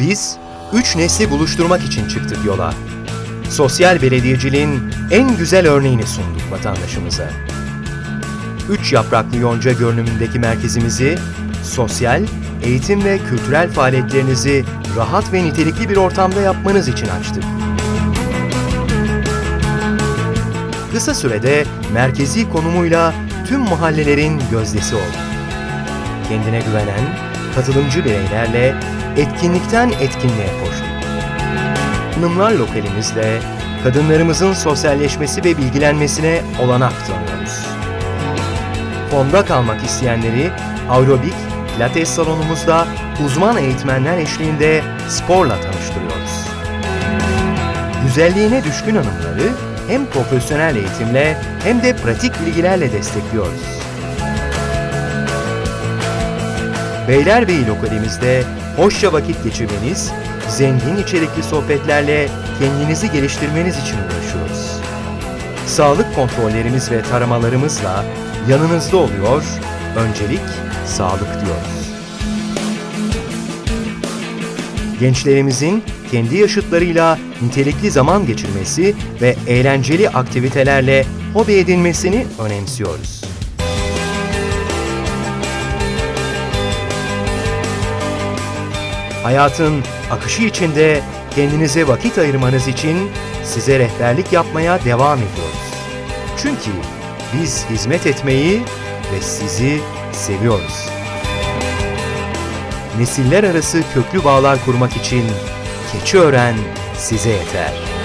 Biz üç nesli buluşturmak için çıktık yola. Sosyal belediyeciliğin en güzel örneğini sunduk vatandaşımıza. Üç yapraklı yonca görünümündeki merkezimizi sosyal, eğitim ve kültürel faaliyetlerinizi rahat ve nitelikli bir ortamda yapmanız için açtık. Kısa sürede merkezi konumuyla tüm mahallelerin gözdesi olduk. Kendine güvenen, katılımcı bireylerle etkinlikten etkinliğe koştuk. Hanımlar lokalimizle kadınlarımızın sosyalleşmesi ve bilgilenmesine olanak tanıyoruz. Fonda kalmak isteyenleri aerobik, pilates salonumuzda uzman eğitmenler eşliğinde sporla tanıştırıyoruz. Güzelliğine düşkün hanımları hem profesyonel eğitimle hem de pratik bilgilerle destekliyoruz. Beylerbeyi lokalimizde hoşça vakit geçirmeniz, zengin içerikli sohbetlerle kendinizi geliştirmeniz için uğraşıyoruz. Sağlık kontrollerimiz ve taramalarımızla yanınızda oluyor, öncelik sağlık diyoruz. Gençlerimizin kendi yaşıtlarıyla nitelikli zaman geçirmesi ve eğlenceli aktivitelerle hobi edinmesini önemsiyoruz. Hayatın akışı içinde kendinize vakit ayırmanız için size rehberlik yapmaya devam ediyoruz. Çünkü biz hizmet etmeyi ve sizi seviyoruz. Nesiller arası köklü bağlar kurmak için Keçiören size yeter.